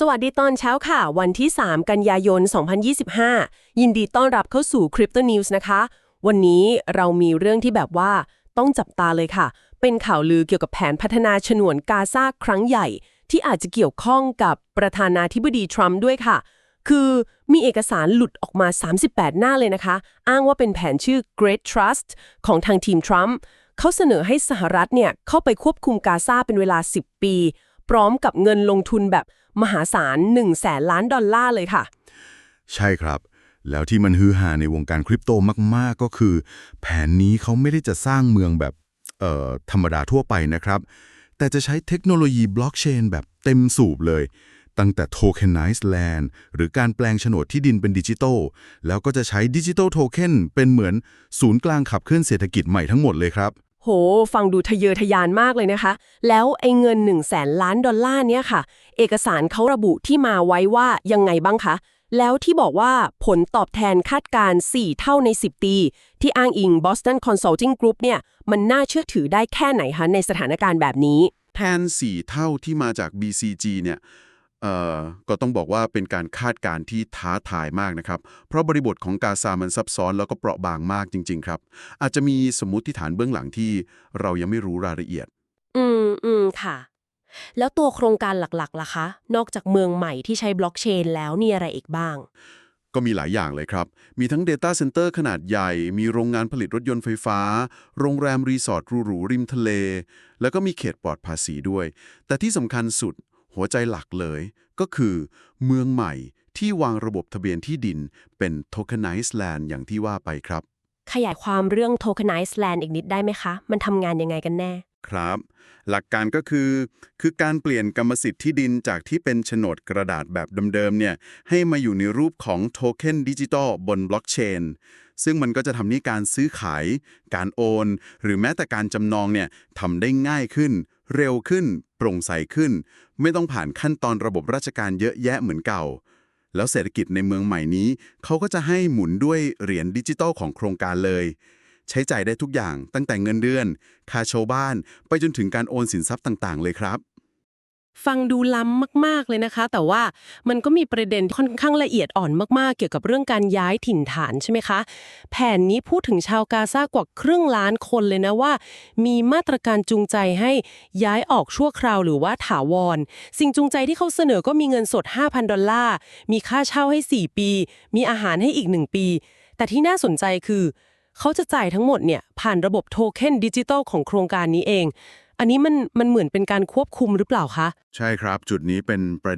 สวัสดีตอนเช้าค่ะ วันที่ 3 กันยายน 2025 ยินดีต้อนรับเข้าสู่ Crypto News นะคะ วันนี้เรามีเรื่องที่แบบว่าต้องจับตาเลยค่ะ เป็นข่าวลือเกี่ยวกับแผนพัฒนาฉนวนกาซาครั้งใหญ่ ที่อาจจะเกี่ยวข้องกับประธานาธิบดีทรัมป์ด้วยค่ะ คือมีเอกสารหลุดออกมา 38 หน้าเลยนะคะ อ้างว่าเป็นแผนชื่อ Great Trust ของทางทีมทรัมป์เขาเสนอให้สหรัฐเนี่ยเข้าไปควบคุมกาซาเป็นเวลา 10 ปี พร้อมกับเงินลงทุนแบบ มหาศาล1แสนล้านดอลลาร์เลยค่ะ ใช่ครับ แล้วที่มันฮือฮาในวงการคริปโตมาก ๆ ก็คือ แผนนี้เขาไม่ได้จะสร้างเมืองแบบเอ่อธรรมดาทั่วไปนะครับ แต่จะใช้เทคโนโลยีบล็อกเชนแบบเต็มสูบเลย ตั้งแต่ Tokenized Land หรือการแปลงโฉนดที่ดินเป็นดิจิทัลแล้วก็จะใช้ดิจิทัลโทเค็นเป็นเหมือนศูนย์กลางขับเคลื่อนเศรษฐกิจใหม่ทั้งหมดเลยครับ โห ฟังดูทะเยอทะยานมากเลยนะคะ แล้วไอ้เงิน 1 0 0 0 0แสนล้านดอลลาร์เนี่ยค่ะ เอกสารเขาระบุที่มาไว้ว่ายังไงบ้างคะ แล้วที่บอกว่าผลตอบแทนคาดการณ์4เท่าใน 10 ปี ที่อ้างอิง Boston Consulting Group เนี่ยมันน่าเชื่อถือได้แค่ไหนคะในสถานการณ์แบบนี้ แทน 4 เท่าที่มาจาก BCG เนี่ย เอ่อก็ต้องบอกว่าเป็นการคาดการณ์ที่ท้าทายมากนะครับ เพราะบริบทของกาซามันซับซ้อนแล้วก็เปราะบางมากจริง ๆ ครับ อาจจะมีสมมติฐานเบื้องหลังที่เรายังไม่รู้รายละเอียด อืมอืมค่ะ แล้วตัวโครงการหลักๆล่ะคะ นอกจากเมืองใหม่ที่ใช้บล็อกเชนแล้วมีอะไรอีกบ้าง ก็มีหลายอย่างเลยครับ มีทั้ง Data Center ขนาดใหญ่ มีโรงงานผลิตรถยนต์ไฟฟ้า โรงแรมรีสอร์ทหรูๆริมทะเล แล้วก็มีเขตปลอดภาษีด้วย แต่ที่สำคัญสุด หัวใจหลักเลย ก็คือ เมืองใหม่ที่วางระบบทะเบียนที่ดินเป็น Tokenized Land อย่างที่ว่าไปครับ ขยายความเรื่อง tokenized land อีกนิดได้ไหมคะ มันทำงานยังไงกันแน่ ครับ หลักการก็คือ คือการเปลี่ยนกรรมสิทธิ์ที่ดินจากที่เป็นโฉนดกระดาษแบบเดิมๆเนี่ยให้มาอยู่ในรูปของโทเค็นดิจิตอลบนบล็อกเชนซึ่งมันก็จะทำให้การซื้อขาย การโอน หรือแม้แต่การจำนองเนี่ยทำได้ง่ายขึ้น เร็วขึ้น โปร่งใสขึ้น ไม่ต้องผ่านขั้นตอนระบบราชการเยอะแยะเหมือนเก่า แล้วเศรษฐกิจในเมืองใหม่นี้ เขาก็จะให้หมุนด้วยเหรียญดิจิตอลของโครงการเลย ใช้จ่ายได้ทุกอย่างตั้งแต่เงินเดือน ค่าเช่าบ้าน ไปจนถึงการโอนสินทรัพย์ต่างๆ เลยครับ ฟังดูล้ำมากๆเลยนะคะ แต่ว่ามันก็มีประเด็นค่อนข้างละเอียดอ่อนมากๆ เกี่ยวกับเรื่องการย้ายถิ่นฐานใช่ไหมคะ แผนนี้พูดถึงชาวกาซากว่าครึ่งล้านคนเลยนะว่า มีมาตรการจูงใจให้ย้ายออกชั่วคราวหรือว่าถาวร สิ่งจูงใจที่เขาเสนอก็มีเงินสด 5,000 ดอลลาร์ มีค่าเช่าให้ 4 ปี มีอาหารให้อีก 1 ปี แต่ที่น่าสนใจคือ เขาจะจ่ายทั้งหมดเนี่ยผ่านระบบโทเค็นดิจิตอลของโครงการนี้เอง อันนี้มันมันเหมือนเป็นการควบคุมหรือเปล่าคะ ใช่ครับ จุดนี้เป็นประเด็น